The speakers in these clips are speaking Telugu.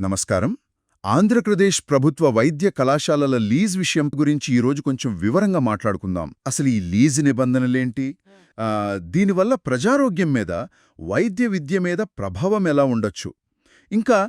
నమస్కారం. ఆంధ్రప్రదేశ్ ప్రభుత్వ వైద్య కళాశాలల లీజ్ విషయం గురించి ఈరోజు కొంచెం వివరంగా మాట్లాడుకుందాం. అసలు ఈ లీజ్ నిబంధనలేంటి? దీనివల్ల ప్రజారోగ్యం మీద వైద్య విద్య మీద ప్రభావం ఎలా ఉండొచ్చు? ఇంకా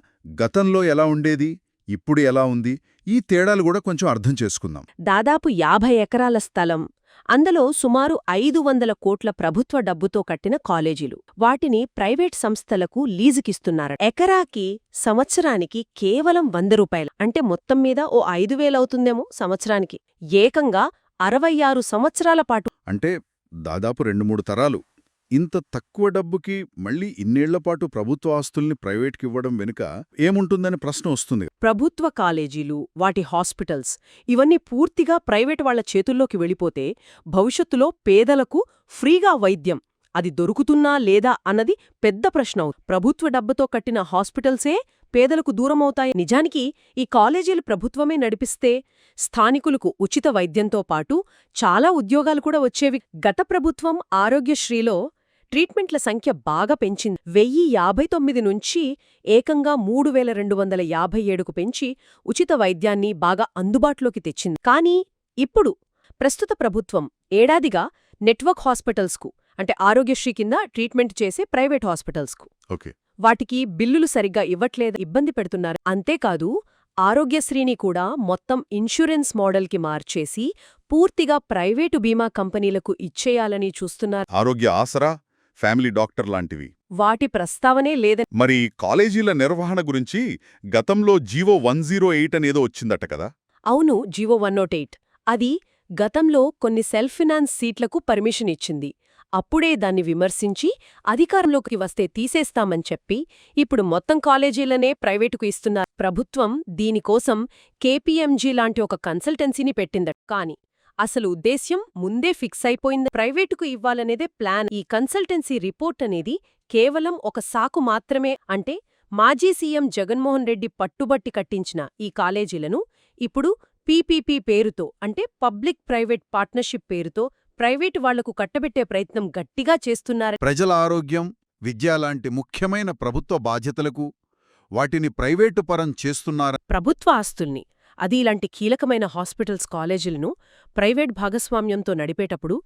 గతంలో ఎలా ఉండేది? ఇప్పుడు ఎలా ఉంది? ఈ తేడాలు కూడా కొంచెం అర్థం చేసుకుందాం. దాదాపు యాభై ఎకరాల స్థలం అందులో సుమారు ఐదు వందల కోట్ల ప్రభుత్వ డబ్బుతో కట్టిన కాలేజీలు. వాటిని ప్రైవేట్ సంస్థలకు లీజుకిస్తున్నారు ఎకరాకి సంవత్సరానికి కేవలం వంద రూపాయలు. అంటే మొత్తం మీద ఓ ఐదు వేలవుతుందేమో సంవత్సరానికి. ఏకంగా అరవై ఆరు సంవత్సరాల పాటు. అంటే దాదాపు రెండు మూడు తరాలు. ఇంత తక్కువ డబ్బుకి మళ్ళీ ఇన్నేళ్ళపాటు ప్రభుత్వ ఆస్తుల్ని ప్రైవేట్కి ఇవ్వడం వెనుక ఏముంటుందని ప్రశ్న వస్తుంది. ప్రభుత్వ కాలేజీలు వాటి హాస్పిటల్స్ ఇవన్నీ పూర్తిగా ప్రైవేట్ వాళ్ళ చేతుల్లోకి వెళ్ళిపోతే భవిష్యత్తులో పేదలకు ఫ్రీగా వైద్యం అది దొరుకుతున్నా లేదా అన్నది పెద్ద ప్రశ్న ప్రభుత్వ డబ్బుతో కట్టిన హాస్పిటల్సే పేదలకు దూరమవుతాయి. నిజానికి ఈ కాలేజీలు ప్రభుత్వమే నడిపిస్తే స్థానికులకు ఉచిత వైద్యంతో పాటు చాలా ఉద్యోగాలు కూడా వచ్చేవి. గత ప్రభుత్వం ఆరోగ్యశ్రీలో ట్రీట్మెంట్ల సంఖ్య బాగా పెంచింది. వెయ్యి యాభై తొమ్మిది నుంచి ఏకంగా మూడు వేల రెండు వందల యాభై ఏడుకు పెంచి ఉచిత వైద్యాన్ని బాగా అందుబాటులోకి తెచ్చింది. కానీ ఇప్పుడు ప్రస్తుత ప్రభుత్వం ఏడాదిగా నెట్వర్క్ హాస్పిటల్స్కు అంటే ఆరోగ్యశ్రీ కింద ట్రీట్మెంట్ చేసే ప్రైవేట్ హాస్పిటల్స్కు వాటికి బిల్లులు సరిగ్గా ఇవ్వట్లేదు ఇబ్బంది పెడుతున్నారు. అంతేకాదు ఆరోగ్యశ్రీని కూడా మొత్తం ఇన్సూరెన్స్ మోడల్కి మార్చేసి పూర్తిగా ప్రైవేటు బీమా కంపెనీలకు ఇచ్చేయాలని చూస్తున్నారు. ఆరోగ్య ఆసరా ఫ్యామిలీ డాక్టర్ లాంటివి. వాటి ప్రస్తావనే లేదని. మరి కాలేజీల నిర్వహణ గురించి గతంలో జీవో వన్ జీరో ఎయిట్ అనేదో వచ్చిందట కదా? అవును జీవో వన్ నాట్ ఎయిట్. అది గతంలో కొన్ని సెల్ఫ్ ఫినాన్స్ సీట్లకు పర్మిషన్ ఇచ్చింది. అప్పుడే దాన్ని విమర్శించి అధికారంలోకి వస్తే తీసేస్తామని చెప్పి ఇప్పుడు మొత్తం కాలేజీలనే ప్రైవేటుకు ఇస్తున్నారు. ప్రభుత్వం దీనికోసం కేపీఎంజీ లాంటి ఒక కన్సల్టెన్సీని పెట్టిందట. కాని అసలు ఉద్దేశ్యం ముందే ఫిక్స్ అయిపోయింది. ప్రైవేటుకు ఇవ్వాలనేదే ప్లాన్. ఈ కన్సల్టెన్సీ రిపోర్ట్ అనేది కేవలం ఒక సాకు మాత్రమే. అంటే మాజీ సీఎం జగన్మోహన్ రెడ్డి పట్టుబట్టి కట్టించిన ఈ కాలేజీలను ఇప్పుడు పీపీపీ పేరుతో అంటే పబ్లిక్ ప్రైవేట్ పార్ట్నర్షిప్ పేరుతో ప్రైవేటు వాళ్ళకు కట్టబెట్టే ప్రయత్నం గట్టిగా చేస్తున్నారు. ప్రజల ఆరోగ్యం విద్య లాంటి ముఖ్యమైన ప్రభుత్వ బాధ్యతలకు వాటిని ప్రైవేటు పరం చేస్తున్నార. ప్రభుత్వ ఆస్తుల్ని అది ఇలాంటి కీలకమైన హాస్పిటల్స్ కాలేజీలను ప్రైవేట్ భాగస్వామ్యంతో నడిపేటప్పుడు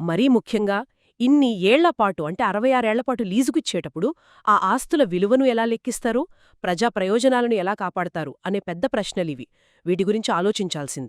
మరీ ముఖ్యంగా ఇన్ని ఏళ్ళపాటు అంటే అరవై ఆరేళ్ళపాటు లీజుకిచ్చేటప్పుడు ఆ ఆస్తుల విలువను ఎలా లెక్కిస్తారు ప్రజా ప్రయోజనాలను ఎలా కాపాడతారు అనే పెద్ద ప్రశ్నలివి. వీటి గురించి ఆలోచించాల్సిందే.